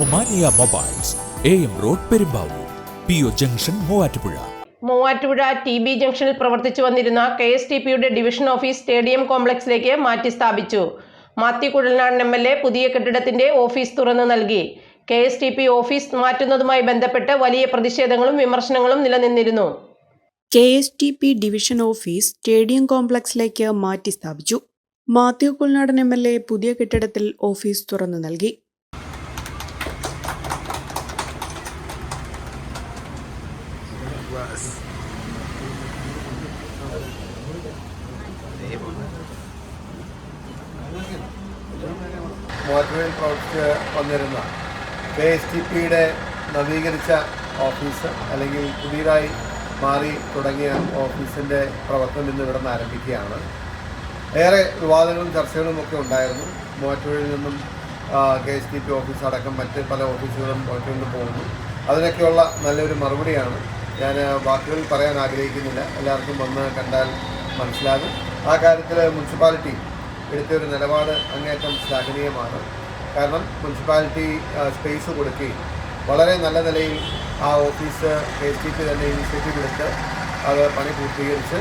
Omania mobiles A M road Perumbavoor P O junction Muvattupuzha. Muvattupuzha T B ജംഗ്ഷനിൽ പ്രവർത്തിച്ചു വന്നിരുന്ന K S T പിയുടെ division office stadium കോംപ്ലക്സിലേക്ക് മാറ്റി സ്ഥാപിച്ചു. Mathew Kuzhalnadan M L A പുതിയ കെട്ടിടത്തിന്റെ ഓഫീസ് തുറന്നു നൽകി. K S T P office മാറ്റുന്നതുമായി ബന്ധപ്പെട്ട് വലിയ പ്രതിഷേധങ്ങളും വിമർശനങ്ങളും നിലനിന്നിരുന്നു. K S T P division office stadium കോംപ്ലക്സിലേക്ക് മാറ്റി സ്ഥാപിച്ചു. Mathew Kuzhalnadan M L A പുതിയ കെട്ടിടത്തിൽ ഓഫീസ് തുറന്നു നൽകി. മൂവാറ്റുപുഴയിൽ പ്രവർത്തിച്ച് വന്നിരുന്ന കെ എസ് ടി പിയുടെ നവീകരിച്ച ഓഫീസ് അല്ലെങ്കിൽ പുതിയതായി മാറി തുടങ്ങിയ ഓഫീസിന്റെ പ്രവർത്തനം ഇന്ന് ഇവിടെ നിന്ന് ആരംഭിക്കുകയാണ്. ഏറെ വിവാദങ്ങളും ചർച്ചകളും ഒക്കെ ഉണ്ടായിരുന്നു. മൂവാറ്റുപുഴയിൽ നിന്നും K S T P office അടക്കം മറ്റ് പല ഓഫീസുകളും മൂവാറ്റുപുഴയിൽ പോകുന്നു. അതിനൊക്കെയുള്ള നല്ലൊരു മറുപടിയാണ്. ഞാൻ വാക്കുകൾ പറയാൻ ആഗ്രഹിക്കുന്നില്ല. എല്ലാവർക്കും വന്ന് കണ്ടാൽ മനസ്സിലാകും. ആ കാര്യത്തിൽ മുനിസിപ്പാലിറ്റി എടുത്ത ഒരു നിലപാട് അങ്ങേറ്റം ശ്ലാഘനീയമാണ്. കാരണം മുനിസിപ്പാലിറ്റി സ്പേസ് കൊടുക്കുകയും വളരെ നല്ല നിലയിൽ ആ ഓഫീസ് കെ എസ് ടി തന്നെ ഇനിഷ്യേറ്റീവ് എടുത്ത് അത് പണി പൂർത്തീകരിച്ച്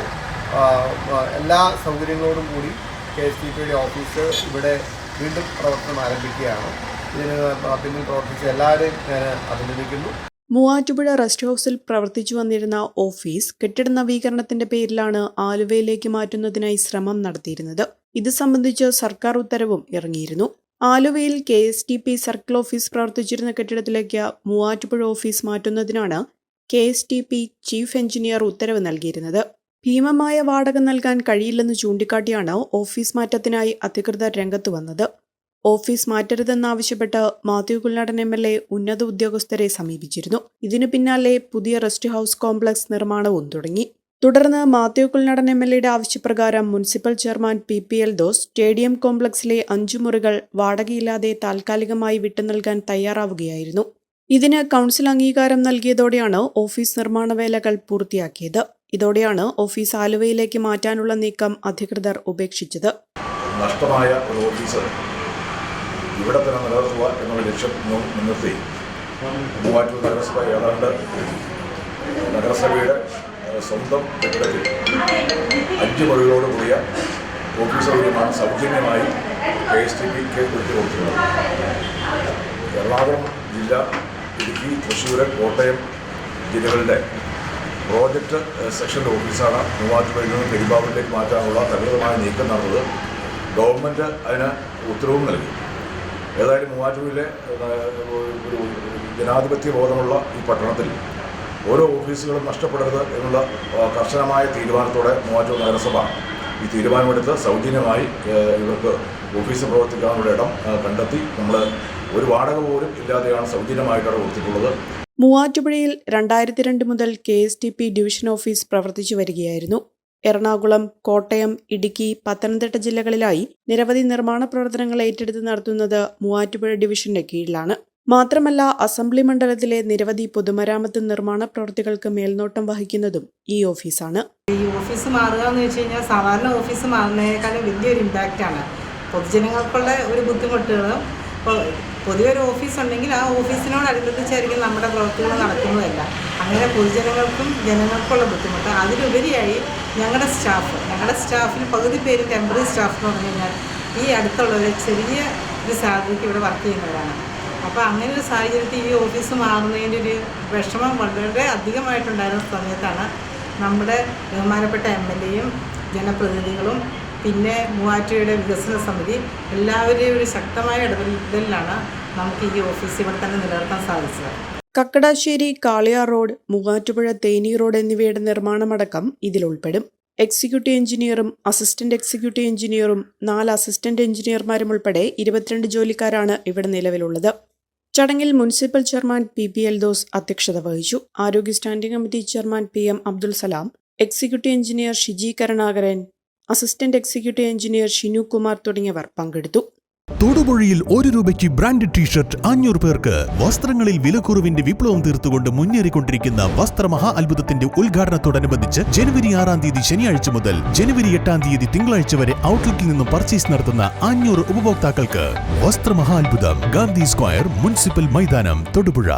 എല്ലാ സൗകര്യങ്ങളോടും കൂടി കെ എസ് ടി പിയുടെ ഓഫീസ് ഇവിടെ വീണ്ടും പ്രവർത്തനം ആരംഭിക്കുകയാണ്. ഇതിന് പിന്നിൽ പ്രവർത്തിച്ച എല്ലാവരെയും ഞാൻ അഭിനന്ദിക്കുന്നു. മൂവാറ്റുപുഴ റെസ്റ്റ് ഹൌസിൽ പ്രവർത്തിച്ചു വന്നിരുന്ന ഓഫീസ് കെട്ടിട നവീകരണത്തിന്റെ പേരിലാണ് ആലുവയിലേക്ക് മാറ്റുന്നതിനായി ശ്രമം നടത്തിയിരുന്നത്. ഇത് സംബന്ധിച്ച് സർക്കാർ ഉത്തരവും ഇറങ്ങിയിരുന്നു. ആലുവയിൽ K S T P circle office പ്രവർത്തിച്ചിരുന്ന കെട്ടിടത്തിലേക്ക് Muvattupuzha office മാറ്റുന്നതിനാണ് K S T P chief engineer ഉത്തരവ് നൽകിയിരുന്നത്. ഭീമമായ വാടക നൽകാൻ കഴിയില്ലെന്ന് ചൂണ്ടിക്കാട്ടിയാണ് ഓഫീസ് മാറ്റത്തിനായി അധികൃതർ രംഗത്ത് വന്നത്. Office മാറ്റരുതെന്നാവശ്യപ്പെട്ട് Mathew Kuzhalnadan M L A ഉന്നത ഉദ്യോഗസ്ഥരെ സമീപിച്ചിരുന്നു. ഇതിനു പിന്നാലെ പുതിയ റെസ്റ്റ് ഹൌസ് കോംപ്ലക്സ് നിർമ്മാണവും തുടങ്ങി. തുടർന്ന് മാത്യു കുൽനാടൻ എം എൽ എയുടെ ആവശ്യപ്രകാരം municipal chairman P P Eldhose stadium കോംപ്ലക്സിലെ അഞ്ചു മുറികൾ വാടകയില്ലാതെ താൽക്കാലികമായി വിട്ടു നൽകാൻ തയ്യാറാവുകയായിരുന്നു. ഇതിന് കൗൺസിൽ അംഗീകാരം നൽകിയതോടെയാണ് ഓഫീസ് നിർമ്മാണ വേലകൾ പൂർത്തിയാക്കിയത്. ഇതോടെയാണ് ഓഫീസ് ആലുവയിലേക്ക് മാറ്റാനുള്ള നീക്കം അധികൃതർ ഉപേക്ഷിച്ചത്. നഷ്ടമായ ഒരു ഓഫീസ് ഇവിടെ തന്നെ നിലനിർത്തുക എന്നുള്ള ലക്ഷ്യം മുൻ- മുൻനിർത്തി മൂവാറ്റൂർ നഗരസഭ ഏതാണ്ട് നഗരസഭയുടെ സ്വന്തം കെട്ടിടത്തിൽ അഞ്ച് മുറികളോട് കൂടിയ ഓഫീസ് സൗകര്യമാണ് സൗജന്യമായി കെ എസ് ടി പിക്ക് ഒരുക്കി കൊടുത്തിട്ടുള്ളത് എറണാകുളം ജില്ല ഇടുക്കി തൃശ്ശൂർ കോട്ടയം ജില്ലകളുടെ പ്രോജക്റ്റ് സെക്ഷന്റെ സെക്ഷൻ ഓഫീസാണ് മൂവാറ്റുപുഴയിൽ നിന്ന് പെരുമ്പാവൂരിലേക്ക് മാറ്റാനുള്ള തകൃതമായ നീക്കം നടന്നത്. ഗവൺമെന്റ് അതിന് ഉത്തരവും നൽകി. ഏതായാലും മൂവാറ്റുപുഴയിലെ ഒരു ജനാധിപത്യ ബോധമുള്ള ഈ പട്ടണത്തിൽ ഓരോ ഓഫീസുകളും നഷ്ടപ്പെടരുത് എന്നുള്ള കർശനമായ തീരുമാനത്തോടെ മൂവാറ്റുപുഴ നഗരസഭ ഈ തീരുമാനമെടുത്ത് സൗജന്യമായി ഇവർക്ക് ഓഫീസ് പ്രവർത്തിക്കാനുള്ള ഇടം കണ്ടെത്തി. നമ്മൾ ഒരു വാടക പോലും ഇല്ലാതെയാണ് സൗജന്യമായിട്ടാണ് കൊടുത്തിട്ടുള്ളത്. മൂവാറ്റുപുഴയിൽ രണ്ടായിരത്തി രണ്ട് മുതൽ K S T P division office പ്രവർത്തിച്ചു വരികയായിരുന്നു. എറണാകുളം കോട്ടയം ഇടുക്കി പത്തനംതിട്ട ജില്ലകളിലായി നിരവധി നിർമ്മാണ പ്രവർത്തനങ്ങൾ ഏറ്റെടുത്ത് നടത്തുന്നത് മൂവാറ്റുപുഴ ഡിവിഷന്റെ കീഴിലാണ്. മാത്രമല്ല അസംബ്ലി മണ്ഡലത്തിലെ നിരവധി പൊതുമരാമത്ത് നിർമ്മാണ പ്രവൃത്തികൾക്ക് മേൽനോട്ടം വഹിക്കുന്നതും ഈ ഓഫീസാണ്. ഈ ഓഫീസ് മാറുക എന്ന് വെച്ച് കഴിഞ്ഞാൽ സാധാരണ ഓഫീസ് മാറുന്നതിനേക്കാളും വലിയൊരു ഇമ്പാക്റ്റാണ് പൊതുജനങ്ങൾക്കുള്ള ഒരു ബുദ്ധിമുട്ടുകളും ഇപ്പോൾ പൊതുവെ ഓഫീസ് ഉണ്ടെങ്കിൽ ആ ഓഫീസിനോടനുബന്ധിച്ചായിരിക്കും നമ്മുടെ പ്രവൃത്തികൾ നടക്കുന്നതല്ല. അങ്ങനെ പൊതുജനങ്ങൾക്കും ജനങ്ങൾക്കുള്ള ബുദ്ധിമുട്ട്. അതിലുപരിയായി ഞങ്ങളുടെ സ്റ്റാഫ് ഞങ്ങളുടെ സ്റ്റാഫിൽ പകുതി പേര് ടെമ്പററി സ്റ്റാഫ് എന്ന് പറഞ്ഞു കഴിഞ്ഞാൽ ഈ അടുത്തുള്ള ഒരു ചെറിയ ഒരു സാലറിക്ക് ഇവിടെ വർക്ക് ചെയ്യുന്നവരാണ്. അപ്പോൾ അങ്ങനെ ഒരു സാഹചര്യത്തിൽ ഈ ഓഫീസ് മാറുന്നതിന്റെ ഒരു വിഷമം വളരെ അധികമായിട്ടുണ്ടായിരുന്ന സമയത്താണ് നമ്മുടെ ബഹുമാനപ്പെട്ട എം എൽ എയും ജനപ്രതിനിധികളും പിന്നെ മൂവാറ്റയുടെ വികസന സമിതി എല്ലാവരുടെയും ഒരു ശക്തമായ ഇടപെടലിലാണ് നമുക്ക് ഈ ഓഫീസ് ഇവിടെ തന്നെ നിലനിർത്താൻ സാധിച്ചത്. കക്കടാശ്ശേരി കാളിയാർ റോഡ് മൂവാറ്റുപുഴ തേനി റോഡ് എന്നിവയുടെ നിർമ്മാണമടക്കം ഇതിൽ ഉൾപ്പെടും. എക്സിക്യൂട്ടീവ് എഞ്ചിനീയറും അസിസ്റ്റന്റ് എക്സിക്യൂട്ടീവ് എഞ്ചിനീയറും നാല് അസിസ്റ്റന്റ് എഞ്ചിനീയർമാരും ഉൾപ്പെടെ ഇരുപത്തിരണ്ട് ജോലിക്കാരാണ് ഇവിടെ നിലവിലുള്ളത്. ചടങ്ങിൽ municipal chairman P P Eldhose അധ്യക്ഷത വഹിച്ചു. ആരോഗ്യ standing committee chairman P M Abdul Salam executive engineer Shiji Karunakaran assistant executive engineer Shinu Kumar തുടങ്ങിയവർ പങ്കെടുത്തു. തൊടുപുഴയിൽ ഒരു രൂപയ്ക്ക് ബ്രാൻഡഡ് ടീഷർട്ട് അഞ്ഞൂറ് പേർക്ക്. വസ്ത്രങ്ങളിൽ വിലക്കുറവിന്റെ വിപ്ലവം തീർത്തുകൊണ്ട് മുന്നേറിക്കൊണ്ടിരിക്കുന്ന വസ്ത്രമഹാ അത്ഭുതത്തിന്റെ ഉദ്ഘാടനത്തോടനുബന്ധിച്ച് ജനുവരി ആറാം തീയതി ശനിയാഴ്ച മുതൽ ജനുവരി എട്ടാം തീയതി തിങ്കളാഴ്ച വരെ ഔട്ട്ലെറ്റിൽ നിന്നും പർച്ചേസ് നടത്തുന്ന അഞ്ഞൂറ് ഉപഭോക്താക്കൾക്ക്. വസ്ത്രമഹാ അത്ഭുതം ഗാന്ധി സ്ക്വയർ മുനിസിപ്പൽ മൈതാനം തൊടുപുഴ.